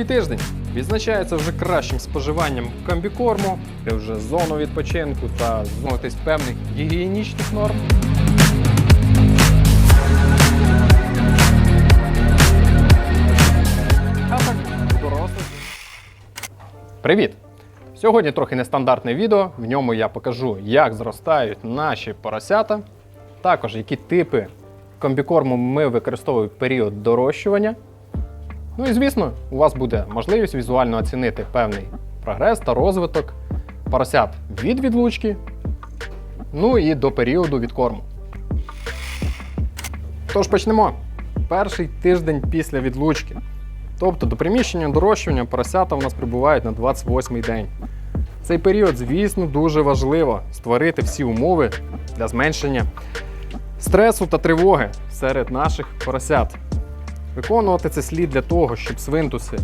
Другий тиждень відзначається вже кращим споживанням комбікорму, де вже зону відпочинку та змогтись певних гігієнічних норм. Привіт! Сьогодні трохи нестандартне відео. В ньому я покажу, як зростають наші поросята, також які типи комбікорму ми використовуємо в період дорощування. Ну і звісно, у вас буде можливість візуально оцінити певний прогрес та розвиток поросят від відлучки, ну і до періоду відкорму. Тож почнемо. Перший тиждень після відлучки. Тобто до приміщення дорощування поросята у нас прибувають на 28-й день. Цей період, звісно, дуже важливо створити всі умови для зменшення стресу та тривоги серед наших поросят. Виконувати це слід для того, щоб свинтуси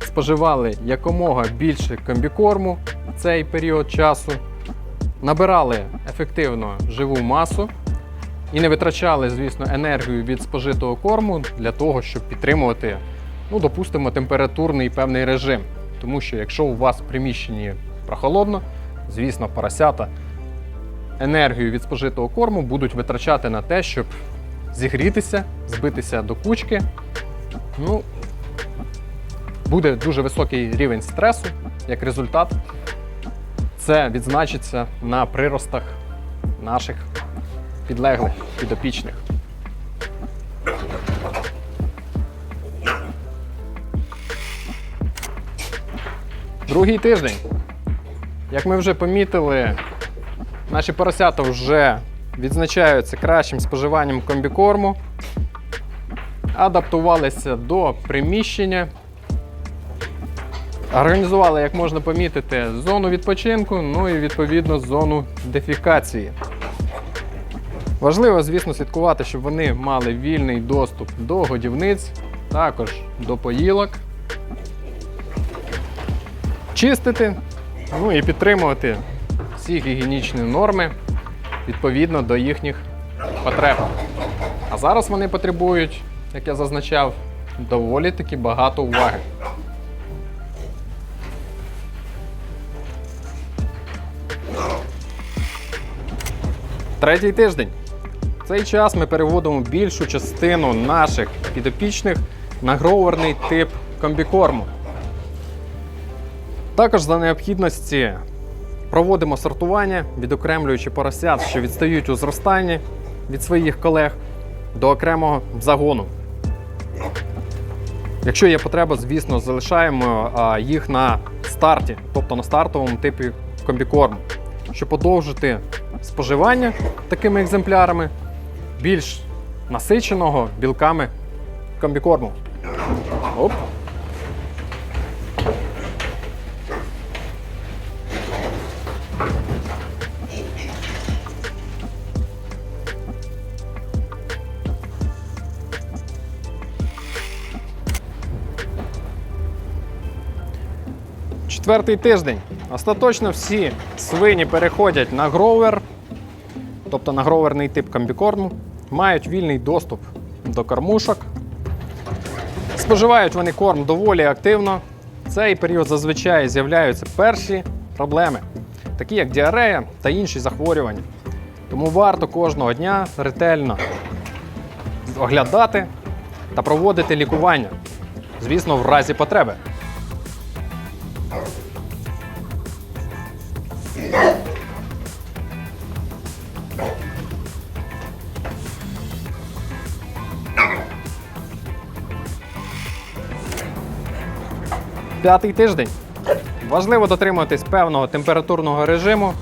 споживали якомога більше комбікорму в цей період часу, набирали ефективно живу масу і не витрачали, звісно, енергію від спожитого корму для того, щоб підтримувати, ну, допустимо, температурний певний режим. Тому що якщо у вас в приміщенні прохолодно, звісно, поросята енергію від спожитого корму будуть витрачати на те, щоб зігрітися, збитися до кучки. Ну, буде дуже високий рівень стресу. Як результат, це відзначиться на приростах наших підлеглих, підопічних. Другий тиждень. Як ми вже помітили, наші поросята вже відзначаються кращим споживанням комбікорму, адаптувалися до приміщення, організували, як можна помітити, зону відпочинку, ну і відповідно зону дефікації. Важливо, звісно, слідкувати, щоб вони мали вільний доступ до годівниць, також до поїлок, чистити, ну і підтримувати всі гігієнічні норми відповідно до їхніх потреб. А зараз вони потребують, як я зазначав, доволі таки багато уваги. Третій тиждень. В цей час ми переводимо більшу частину наших підопічних на гроверний тип комбікорму. Також за необхідності проводимо сортування, відокремлюючи поросят, що відстають у зростанні від своїх колег до окремого загону. Якщо є потреба, звісно, залишаємо їх на старті, тобто на стартовому типі комбікорму, щоб подовжити споживання такими екземплярами більш насиченого білками комбікорму. Оп. Четвертий тиждень. Остаточно всі свині переходять на гровер, тобто на гроверний тип комбікорму, мають вільний доступ до кормушок. Споживають вони корм доволі активно. В цей період зазвичай з'являються перші проблеми, такі як діарея та інші захворювання. Тому варто кожного дня ретельно оглядати та проводити лікування, звісно, в разі потреби. П'ятий тиждень. Важливо дотримуватись певного температурного режиму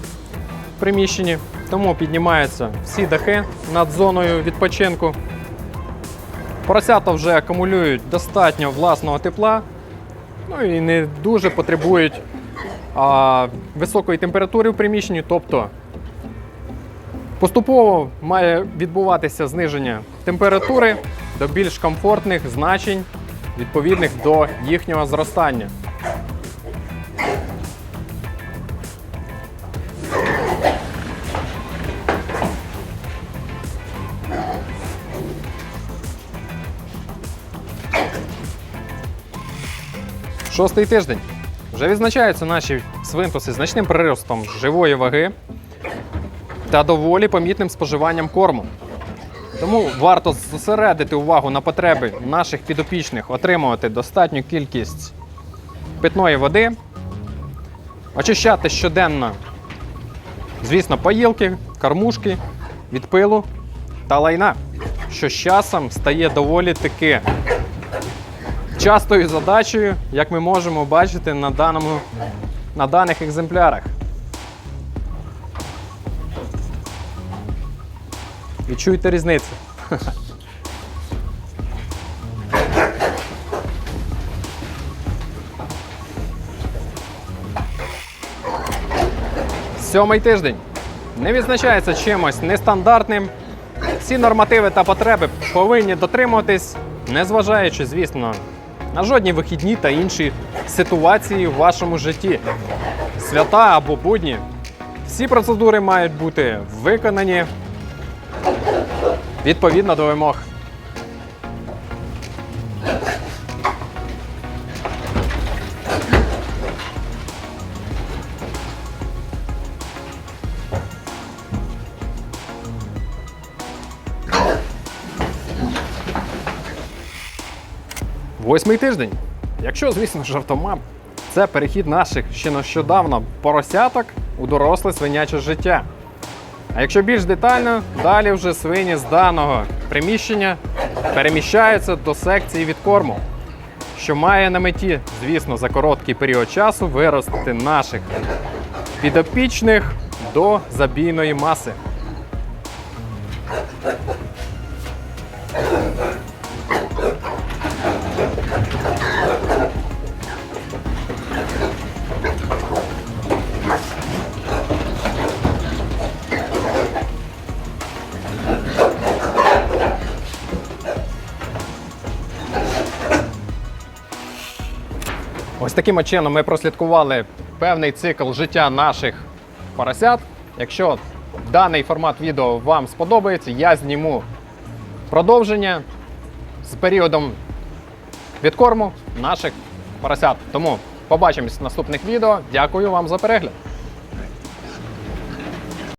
в приміщенні, тому піднімаються всі дахи над зоною відпочинку. Поросята вже акумулюють достатньо власного тепла, ну і не дуже потребують а, високої температури в приміщенні, тобто поступово має відбуватися зниження температури до більш комфортних значень відповідних до їхнього зростання. Шостий тиждень. Вже відзначаються наші свинтуси значним приростом живої ваги та доволі помітним споживанням корму. Тому варто зосередити увагу на потреби наших підопічних отримувати достатню кількість питної води, очищати щоденно, звісно, поїлки, кормушки від пилу та лайна, що з часом стає доволі таки частою задачею, як ми можемо бачити на, даному, на даних екземплярах. Відчуйте різницю. Сьомий тиждень не відзначається чимось нестандартним. Всі нормативи та потреби повинні дотримуватись, незважаючи, звісно, на жодні вихідні та інші ситуації в вашому житті. Свята або будні. Всі процедури мають бути виконані відповідно до вимог. Восьмий тиждень. Якщо, звісно, ж це перехід наших ще нещодавно поросяток у доросле свиняче життя. А якщо більш детально, далі вже свині з даного приміщення переміщаються до секції від корму, що має на меті, звісно, за короткий період часу виростити наших підопічних до забійної маси. Ось таким чином ми прослідкували певний цикл життя наших поросят. Якщо даний формат відео вам сподобається, я зніму продовження з періодом відкорму наших поросят. Тому побачимось в наступних відео. Дякую вам за перегляд.